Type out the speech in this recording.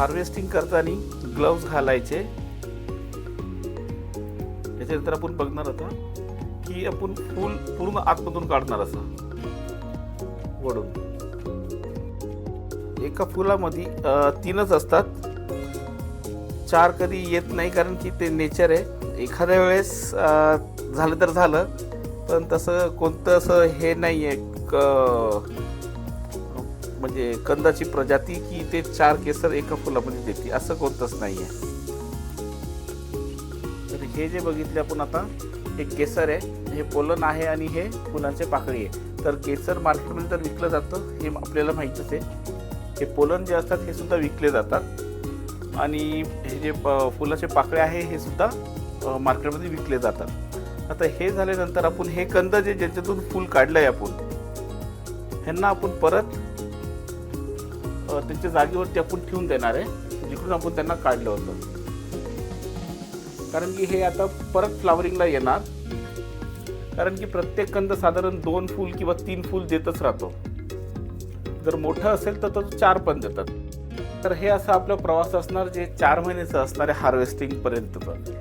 Harvesting करताना gloves घालायचे. त्याच्यानंतर आपण बघणार आता की आपण फूल पूर्ण आतमधून काढणार असं. वडून. एका फुलामध्ये तीनच असतात. चार कधी येत नाही कारण की ते नेचर आहे. एखाद्या वेळेस झालं तर झालं पण तसं कोणतं असं हे नाही आहे म्हणजे कंदाची प्रजाती की ते चार केसर एका फुलामध्ये देते असं कोणतंच नाही आहे तर हे जे बघितले आपण आता हे केसर आहे हे पोलन आहे आणि हे फुलांचे पाकळी आहे. तर केसर मार्केटमध्ये तर विकलं जातं हे आपल्याला माहीतच आहे. हे पोलन जे असतात हे सुद्धा विकले जातात. आणि हे जे फुलाचे पाकळे आहे हे सुद्धा मार्केटमध्ये विकले जातात. आता हे झाल्यानंतर आपण हे कंद जे ज्याच्यातून फूल काढलं आहे आपण ह्यांना आपण परत त्यांच्या जागेवरती आपण ठेवून देणार आहे जिकडून आपण त्यांना काढलं होतं. कारण की हे आता परत फ्लावरिंगला येणार. कारण की प्रत्येक कंद साधारण दोन फूल किंवा तीन फूल देतच राहतो. जर मोठं असेल तर तो चार पण देतात. तर हे असं आपला प्रवास असणार जे चार महिन्याचं असणार आहे हार्वेस्टिंगपर्यंतचं